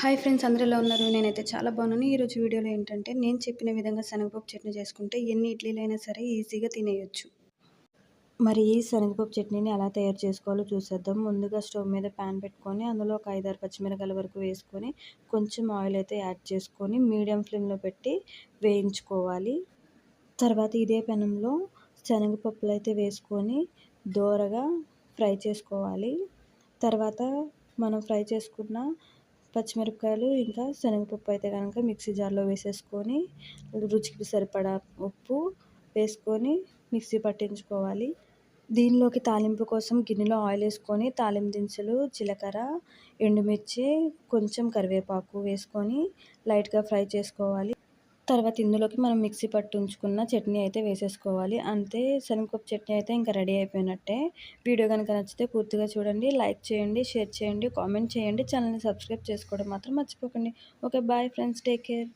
Hi friends అందరిలో ఉన్నారు. నేనైతే చాలా బాగున్నాను. ఈరోజు వీడియోలో ఏంటంటే నేను చెప్పిన విధంగా శనగపప్పు చట్నీ చేసుకుంటే ఎన్ని ఇడ్లీలైనా సరే ఈజీగా తినేయొచ్చు. మరి ఈ శనగపప్పు చట్నీని ఎలా తయారు చేసుకోవాలో చూసేద్దాం. ముందుగా స్టవ్ మీద ప్యాన్ పెట్టుకొని అందులో ఒక ఐదారు పచ్చిమిరకాయల వరకు వేసుకొని కొంచెం ఆయిల్ అయితే యాడ్ చేసుకొని మీడియం ఫ్లేమ్లో పెట్టి వేయించుకోవాలి. తర్వాత ఇదే పెనంలో శనగపప్పులు అయితే వేసుకొని దోరగా ఫ్రై చేసుకోవాలి. తర్వాత మనం ఫ్రై చేసుకున్న పచ్చిమిరపకాయలు ఇంకా శనగపప్పు అయితే కనుక మిక్సీ జార్లో వేసేసుకొని రుచికి సరిపడా ఉప్పు వేసుకొని మిక్సీ పట్టించుకోవాలి. దీనిలోకి తాలింపు కోసం గిన్నెలో ఆయిల్ వేసుకొని తాలింపు దినుసులు జీలకర్ర ఎండుమిర్చి కొంచెం కరివేపాకు వేసుకొని లైట్గా ఫ్రై చేసుకోవాలి. తర్వాత ఇందులోకి మనం మిక్సీ పట్టి ఉంచుకున్న చట్నీ అయితే వేసేసుకోవాలి. అంతే శనగపప్పు చట్నీ అయితే ఇంకా రెడీ అయిపోయినట్టే. వీడియో కనుక నచ్చితే పూర్తిగా చూడండి లైక్ చేయండి షేర్ చేయండి కామెంట్ చేయండి. ఛానల్ని సబ్స్క్రైబ్ చేసుకోవడం మాత్రం మర్చిపోకండి. Okay bye friends take care.